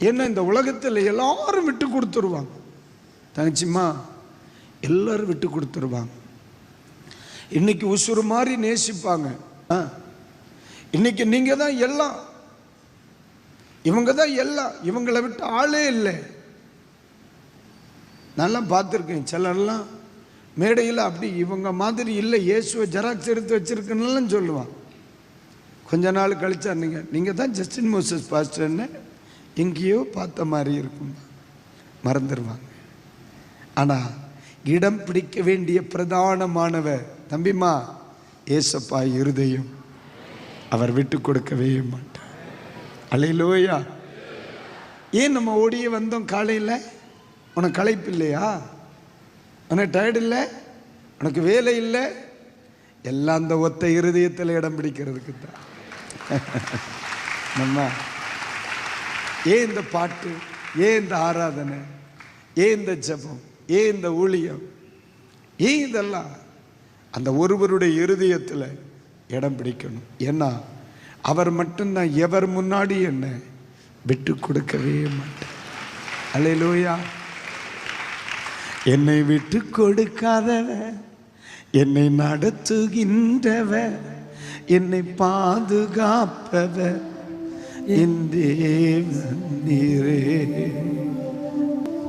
ஏன்னா இந்த உலகத்தில் எல்லாரும் விட்டு கொடுத்துருவாங்க. தங்கச்சிம்மா எல்லாரும் விட்டு கொடுத்துருவாங்க. இன்னைக்கு உசுறு மாதிரி நேசிப்பாங்க. ஆ. இன்னைக்கு நீங்கள் தான் எல்லாம். இவங்க தான் எல்லாம். இவங்களை விட்டு ஆளே இல்லை. நல்லா பார்த்துருக்கேன். சிலர்லாம் மேடையில் அப்படி இவங்க மாதிரி இல்லை. இயேசுவை ஜெராக்ஸ் எடுத்து வச்சிருக்கணும்லாம் சொல்லுவான் கொஞ்ச நாள் கழிச்சா நீங்கள் நீங்கள் தான் ஜஸ்டின் மோசஸ் பாஸ்டர்னு எங்கேயோ பார்த்த மாதிரி இருக்கும். மறந்துடுவாங்க ஆனால் இடம் பிடிக்க வேண்டிய பிரதானமானவ தம்பிமா ஏசப்பா இருதயம். அவர் விட்டு கொடுக்கவே மாட்டார். அலையிலோயா. ஏன் நம்ம ஓடியே வந்தோம் காலையில்? உனக்கு களைப்பு இல்லையா? உனக்கு டயர்டு இல்லை? உனக்கு வேலை இல்லை? எல்லாம் அந்த ஒத்த இருதயத்தில் இடம் பிடிக்கிறதுக்கு தான் நம்ம ஏன் இந்த பாட்டு? ஏன் இந்த ஆராதனை? ஏன் இந்த ஜெபம்? ஏன் இந்த ஊழியம்? ஏன் இதெல்லாம்? அந்த ஒருவருடைய இருதயத்தில் இடம் பிடிக்கணும். ஏன்னா அவர் மட்டும்தான் எவர் முன்னாடி என்ன விட்டு கொடுக்கவே மாட்டார். அலையிலோயா என்னை விட்டு கொடுக்காதவ என்னை நடத்துகின்றவ என்னை பாதுகாப்பவர். in the evening.